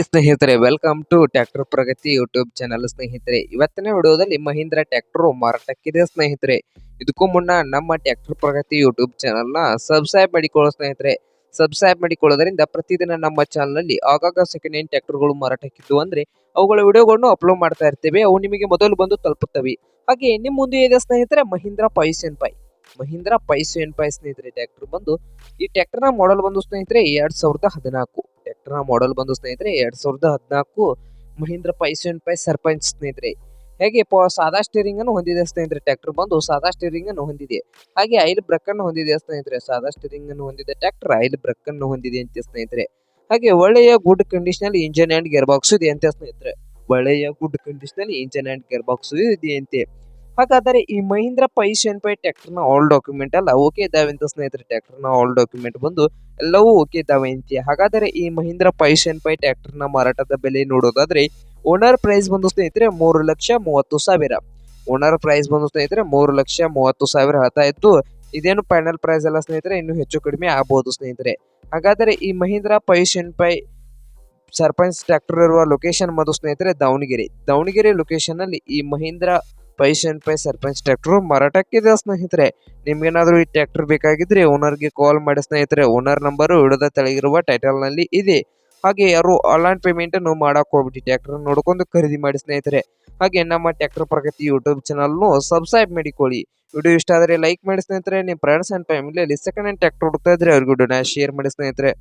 ಸ್ನೇಹಿತರೆ welcome to tractor Pragati YouTube channel ಸ್ನೇಹಿತರೆ. ಇವತ್ತಿನ ವಿಡಿಯೋದಲ್ಲಿ ಮಹೀಂದ್ರ ಟ್ರ್ಯಾಕ್ಟರ್ ಮಾರಾಟಕ್ಕಿದೆ ಸ್ನೇಹಿತರೆ. ಇದಕ್ಕೂ ಮುನ್ನ ನಮ್ಮ ಟ್ರ್ಯಾಕ್ಟರ್ ಪ್ರಗತಿ ಯೂಟ್ಯೂಬ್ ಚಾನಲ್ನ ಸಬ್ಸ್ಕ್ರೈಬ್ ಮಾಡಿಕೊಳ್ಳೋ ಸ್ನೇಹಿತರೆ. ಸಬ್ಸ್ಕ್ರೈಬ್ ಮಾಡಿಕೊಳ್ಳೋದ್ರಿಂದ ಪ್ರತಿದಿನ ನಮ್ಮ ಚಾನಲ್ನಲ್ಲಿ ಆಗಾಗ ಸೆಕೆಂಡ್ ಹ್ಯಾಂಡ್ ಟ್ರ್ಯಾಕ್ಟರ್ಗಳು ಮಾರಾಟಕ್ಕಿದ್ದು ಅಂದ್ರೆ ಅವುಗಳ ವಿಡಿಯೋಗಳನ್ನು ಅಪ್ಲೋಡ್ ಮಾಡ್ತಾ ಇರ್ತೇವೆ. ಅವು ನಿಮಗೆ ಮೊದಲು ಬಂದು ತಲುಪುತ್ತವೆ. ಹಾಗೆ ನಿಮ್ಮ ಮುಂದೆ ಇದೆ ಸ್ನೇಹಿತರೆ Mahindra five seventy five Mahindra five seventy five ಸ್ನೇಹಿತರೆ ಟ್ರ್ಯಾಕ್ಟರ್ ಬಂದು ಈ ಟ್ರ್ಯಾಕ್ಟರ್ನ ಮಾಡೆಲ್ ಬಂದು ಸ್ನೇಹಿತರೆ, ಎರಡ್ ಸಾವಿರದ ಹದಿನಾಲ್ಕು. ಟ್ರ್ಯಾಕ್ಟರ್ನ ಮಾಡೆಲ್ ಬಂದು ಸ್ನೇಹಿತರೆ, ಎರಡ್ ಸಾವಿರದ ಹದಿನಾಲ್ಕು ಮಹೀಂದ್ರ ಪೈಸನ್ ಪೈ ಸರ್ಪಂಚ್ ಸ್ನೇಹಿತರೆ. ಹೇಗೆ ಸಾದಾ ಸ್ಟೇರಿಂಗ್ ಅನ್ನು ಹೊಂದಿದೆ ಸ್ನೇಹಿತರೆ ಟ್ರ್ಯಾಕ್ಟರ್ ಬಂದು ಸಾದಾ ಸ್ಟೇರಿಂಗ್ ಅನ್ನು ಹೊಂದಿದೆ. ಹಾಗೆ ಐಲ್ ಬ್ರಕ್ ಅನ್ನು ಹೊಂದಿದೆ ಸ್ನೇಹಿತರೆ, ಸಾದಾ ಸ್ಟೇರಿಂಗ್ ಅನ್ನು ಹೊಂದಿದೆ ಟ್ರ್ಯಾಕ್ಟರ್ ಐಲ್ ಬ್ರಕ್ ಅನ್ನು ಹೊಂದಿದೆ ಅಂತ ಸ್ನೇಹಿತರೆ. ಹಾಗೆ ಒಳ್ಳೆಯ good condition engine and gear box ಇದೆ ಅಂತ ಸ್ನೇಹಿತರೆ. ಒಳ್ಳೆಯ good condition engine and gear box ಇದೆ ಅಂತೆ. ಹಾಗಾದರೆ ಈ ಮಹೀಂದ್ರ ಪೈಶನ್ ಪೈ ಟ್ರ್ಯಾಕ್ಟರ್ನ ಆಲ್ ಡಾಕ್ಯುಮೆಂಟ್ ಅಲ್ಲ, ಓಕೆ ಇದಾವೆ ಅಂತ ಸ್ನೇಹಿತರೆ, ಟ್ರ್ಯಾಕ್ಟರ್ನ ಆಲ್ ಡಾಕ್ಯುಮೆಂಟ್ ಬಂದು ಎಲ್ಲವೂ ಓಕೆ ಇದಾವೆ ಅಂತೆ ಹಾಗಾದರೆ ಈ ಮಹೀಂದ್ರ ಪೈಶನ್ ಪೈ ಟ್ರ್ಯಾಕ್ಟರ್ನ ಮಾರಾಟದ ಬೆಲೆ ನೋಡೋದಾದ್ರೆ ಓನರ್ ಪ್ರೈಸ್ ಬಂದು ಸ್ನೇಹಿತರೆ ಮೂರು ಲಕ್ಷ ಮೂವತ್ತು ಸಾವಿರ. ಓನರ್ ಪ್ರೈಸ್ ಬಂದು ಸ್ನೇಹಿತರೆ ಮೂರು ಲಕ್ಷ ಮೂವತ್ತು ಸಾವಿರ ಹೇಳ್ತಾ ಇತ್ತು. ಇದೇನು ಫೈನಲ್ ಪ್ರೈಸ್ ಅಲ್ಲ ಸ್ನೇಹಿತರೆ, ಇನ್ನು ಹೆಚ್ಚು ಕಡಿಮೆ ಆಗ್ಬೋದು ಸ್ನೇಹಿತರೆ. ಹಾಗಾದರೆ ಈ ಮಹೀಂದ್ರ ಪೈಶನ್ ಪೈ ಸರ್ಪಂಚ್ ಟ್ರ್ಯಾಕ್ಟರ್ ಇರುವ ಲೊಕೇಶನ್ ಮತ್ತು ಸ್ನೇಹಿತರೆ ದಾವಣಗೆರೆ. ದಾವಣಗೆರೆ ಲೊಕೇಶನ್ ಅಲ್ಲಿ ಈ ಮಹೀಂದ್ರ ಪೈಸೆನ್ ಪೈ, ಸರ್ಪಂಚ್ ಟ್ರ್ಯಾಕ್ಟರ್ ಮಾರಾಟಕ್ಕಿದೆ ಸ್ನೇಹಿತರೆ. ನಿಮ್ಗೇನಾದರೂ ಈ ಟ್ರ್ಯಾಕ್ಟರ್ ಬೇಕಾಗಿದ್ರೆ ಓನರ್ಗೆ ಕಾಲ್ ಮಾಡಿ ಸ್ನೇಹಿತರೆ. ಓನರ್ ನಂಬರು ಹಿಡಿದ ತೆಳಗಿರುವ ಟೈಟಲ್ನಲ್ಲಿ ಇದೆ. ಹಾಗೆ ಯಾರು ಆನ್ಲೈನ್ ಪೇಮೆಂಟ್ ಅನ್ನು ಮಾಡಕ್ ಹೋಗ್ಬಿಟ್ಟು ಟ್ರ್ಯಾಕ್ಟರ್ ನೋಡ್ಕೊಂಡು ಖರೀದಿ ಮಾಡಿ ಸ್ನೇಹಿತರೆ. ಹಾಗೆ ನಮ್ಮ ಟ್ರ್ಯಾಕ್ಟರ್ ಪ್ರಗತಿ ಯೂಟ್ಯೂಬ್ ಚಾನಲ್ನು ಸಬ್ಸ್ಕ್ರೈಬ್ ಮಾಡಿಕೊಳ್ಳಿ. ವಿಡಿಯೋ ಇಷ್ಟ ಆದರೆ ಲೈಕ್ ಮಾಡಿ ಸ್ನೇಹಿತರೆ. ನಿಮ್ಮ ಫ್ರೆಂಡ್ಸ್ ಅಂಡ್ ಫ್ಯಾಮಿಲಿಯಲ್ಲಿ ಸೆಕೆಂಡ್ ಹ್ಯಾಂಡ್ ಟ್ರ್ಯಾಕ್ಟರ್ ಹುಡುಕ್ತಾ ಇದ್ರೆ ಅವ್ರಿಗೆ ವಿಡಿಯೋನ ಶೇರ್ ಮಾಡಿ ಸ್ನೇಹಿತರೆ.